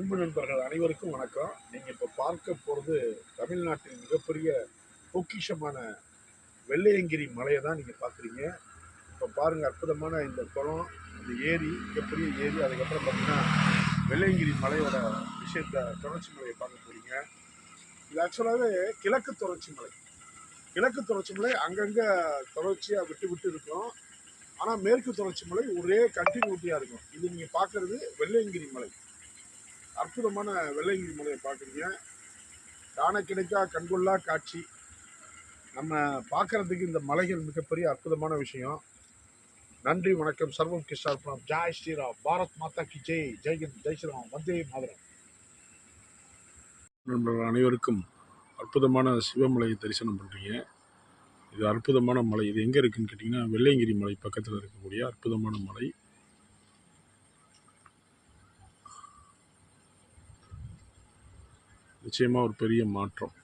அன்பு நண்பர்கள் அனைவருக்கும் வணக்கம். நீங்கள் இப்போ பார்க்க போகிறது தமிழ்நாட்டின் மிகப்பெரிய பொக்கிஷமான வெள்ளையங்கிரி மலையை தான் நீங்கள் பார்க்குறீங்க. இப்போ பாருங்கள் அற்புதமான இந்த குளம் இந்த ஏரி மிகப்பெரிய ஏரி. அதுக்கப்புறம் பார்த்தீங்கன்னா வெள்ளையங்கிரி மலையோட விஷயத்த தொடர்ச்சி மலையை பார்க்க போகிறீங்க இது ஆக்சுவலாகவே கிழக்கு தொடர்ச்சி மலை. கிழக்கு தொடர்ச்சி மலை அங்கங்கே தொடர்ச்சியாக விட்டு விட்டு இருக்கும். ஆனால் மேற்கு தொடர்ச்சி மலை ஒரே கண்டினியூட்டியாக இருக்கும். இது நீங்கள் பார்க்குறது வெள்ளையங்கிரி மலை. அற்புதமான வெள்ளையங்கிரி மலையை பார்க்குறீங்க. காண கிடைக்கா கண்கொள்ளா காட்சி. நம்ம பார்க்கறதுக்கு இந்த மலைகள் மிகப்பெரிய அற்புதமான விஷயம். நன்றி வணக்கம். சர்வம் கிருஷ்ணார்பணம் ஜாய் ஸ்ரீராம். பாரத் மாதா கி ஜெய். ஜெய்ஹிந்த் ஜெய் ஸ்ரீராம். வந்தே மாதரம். நண்பர்கள் அனைவருக்கும் அற்புதமான சிவமலையை தரிசனம் பண்ணுறீங்க இது அற்புதமான மலை. இது எங்கே இருக்குன்னு கேட்டிங்கன்னா வெள்ளையங்கிரி மலை பக்கத்தில் இருக்கக்கூடிய அற்புதமான மலை. நிச்சயமாக ஒரு பெரிய மாற்றம்.